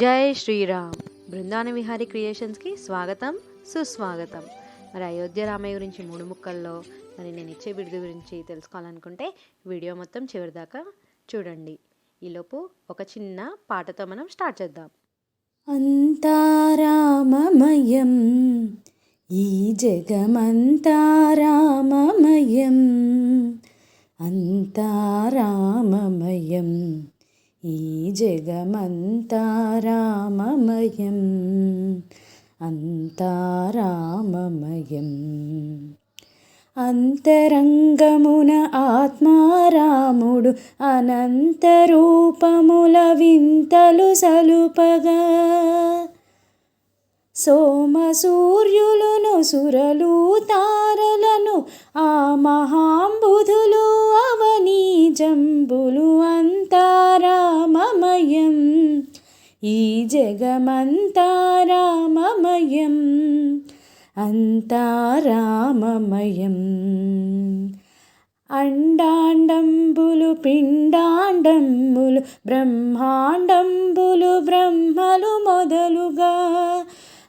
జై శ్రీరామ్. బృందావన విహారీ క్రియేషన్స్కి స్వాగతం సుస్వాగతం. మరి అయోధ్య రామయ్య గురించి మూడు ముక్కల్లో మరి నేను ఇచ్చే బిరుదు గురించి తెలుసుకోవాలనుకుంటే వీడియో మొత్తం చివరిదాకా చూడండి. ఈలోపు ఒక చిన్న పాటతో మనం స్టార్ట్ చేద్దాం. అంతారామమయం ఈ జగమంతారామమయం అంతారామమయం ఈ జగమంతారామమయం అంతారామమయం అంతరంగమున ఆత్మారాముడు అనంతరూపముల వింతలు సలుపగా. సోమసూర్యులను సురలు తారలను ఆ మహాంబుధులు అవనీ జంబు ఈ జగమంతారామమయం. అంతారామమయం. అండాండంబులు పిండాండంబులు బ్రహ్మాండంబులు బ్రహ్మలు మొదలుగా.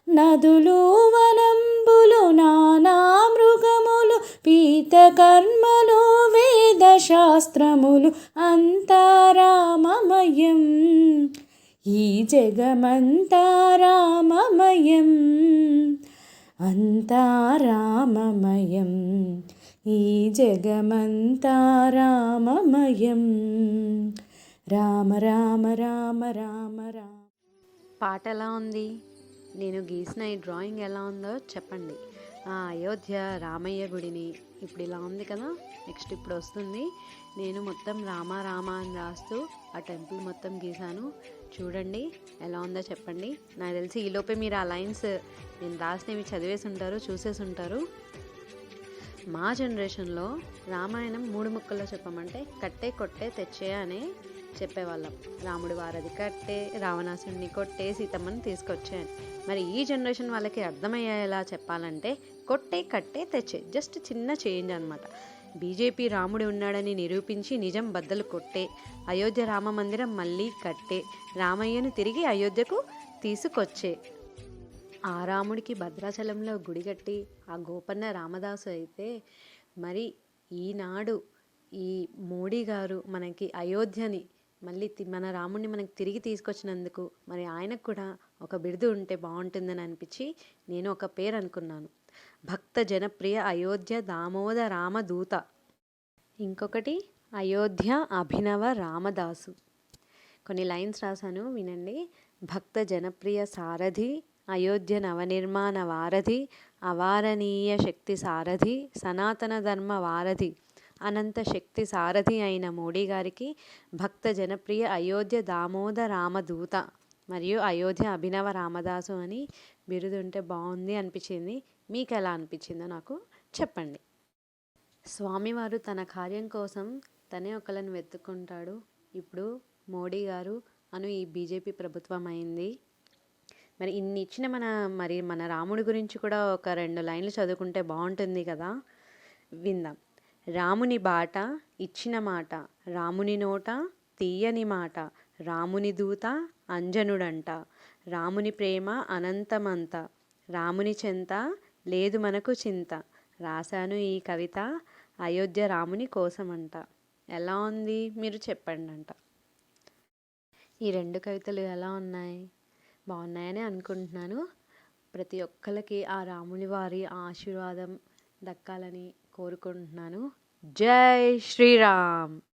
నదులు వనంబులు నానా మృగములు పీతకర్మలు వేదశాస్త్రములు అంతారామమయం. ఈ జగమంతా రామమయం అంతా రామమయం. ఈ జగమంతారామమయం రామ రామ రామ రామ రామ. పాట ఎలా ఉంది? నేను గీసిన ఈ డ్రాయింగ్ ఎలా ఉందో చెప్పండి. ఆ అయోధ్య రామయ్య గుడిని ఇప్పుడు ఇలా ఉంది కదా నెక్స్ట్ ఇప్పుడు వస్తుంది. నేను మొత్తం రామ రామ అని రాస్తూ ఆ టెంపుల్ మొత్తం గీసాను. చూడండి ఎలా ఉందో చెప్పండి. నాకు తెలిసి ఈలోపే మీరు ఆ లైన్స్ నేను రాసినవి చదివేసి ఉంటారు చూసేసి ఉంటారు. మా జనరేషన్లో రామాయణం మూడు ముక్కల్లో చెప్పమంటే కట్టే కొట్టే తెచ్చే అనే చెప్పేవాళ్ళం. రాముడి వారది కట్టే రావణాసుడిని కొట్టే సీతమ్మని తీసుకొచ్చే. మరి ఈ జనరేషన్ వాళ్ళకి అర్థమయ్యేలా చెప్పాలంటే కొట్టే కట్టే తెచ్చే జస్ట్ చిన్న చేంజ్ అనమాట బీజేపీ రాముడు ఉన్నాడని నిరూపించి నిజం బద్దలు కొట్టే అయోధ్య రామ మందిరం మళ్ళీ కట్టే రామయ్యను తిరిగి అయోధ్యకు తీసుకొచ్చే. ఆ రాముడికి భద్రాచలంలో గుడి కట్టి ఆ గోపన్న రామదాసు అయితే మరి ఈనాడు ఈ మోడీ గారు మనకి అయోధ్యని మళ్ళీ తి- మన రాముడిని మనకు తిరిగి తీసుకొచ్చినందుకు మరి ఆయనకు కూడా ఒక బిరుదు ఉంటే బాగుంటుందని అనిపించి నేను ఒక పేరు అనుకున్నాను. భక్త జనప్రియ అయోధ్య దామోద రామదూత. ఇంకొకటి అయోధ్య అభినవ రామదాసు. కొన్ని లైన్స్ రాశాను వినండి. భక్త జనప్రియ సారథి అయోధ్య నవనిర్మాణ వారధి అవారణీయ శక్తి సారథి సనాతన ధర్మ వారధి. అనంత శక్తి సారథి అయిన మోడీ గారికి భక్త జనప్రియ అయోధ్య దామోద రామదూత మరియు అయోధ్య అభినవ రామదాసు అని బిరుదుంటే బాగుంది అనిపించింది. మీకు ఎలా అనిపించిందో నాకు చెప్పండి. స్వామివారు తన కార్యం కోసం తనే ఒకళ్ళని వెతుక్కుంటాడు. ఇప్పుడు మోడీ గారు అను ఈ బీజేపీ ప్రభుత్వం అయింది. మరి ఇన్ని ఇచ్చిన మన మరి మన రాముడి గురించి కూడా ఒక రెండు లైన్లు చదువుకుంటే బాగుంటుంది కదా. విందాం. రాముని బాట ఇచ్చిన మాట రాముని నోట తీయని మాట రాముని దూత అంజనుడంట. రాముని ప్రేమ అనంతమంత రాముని చెంత లేదు మనకు చింత. రాశాను ఈ కవిత అయోధ్య రాముని కోసమంట. ఎలా ఉంది? మీరు చెప్పండి అంట ఈ రెండు కవితలు ఎలా ఉన్నాయి? బాగున్నాయని అనుకుంటున్నాను. ప్రతి ఒక్కరికి ఆ రాముని వారి ఆశీర్వాదం దక్కాలని కోరుకుంటున్నాను. జై శ్రీరామ్.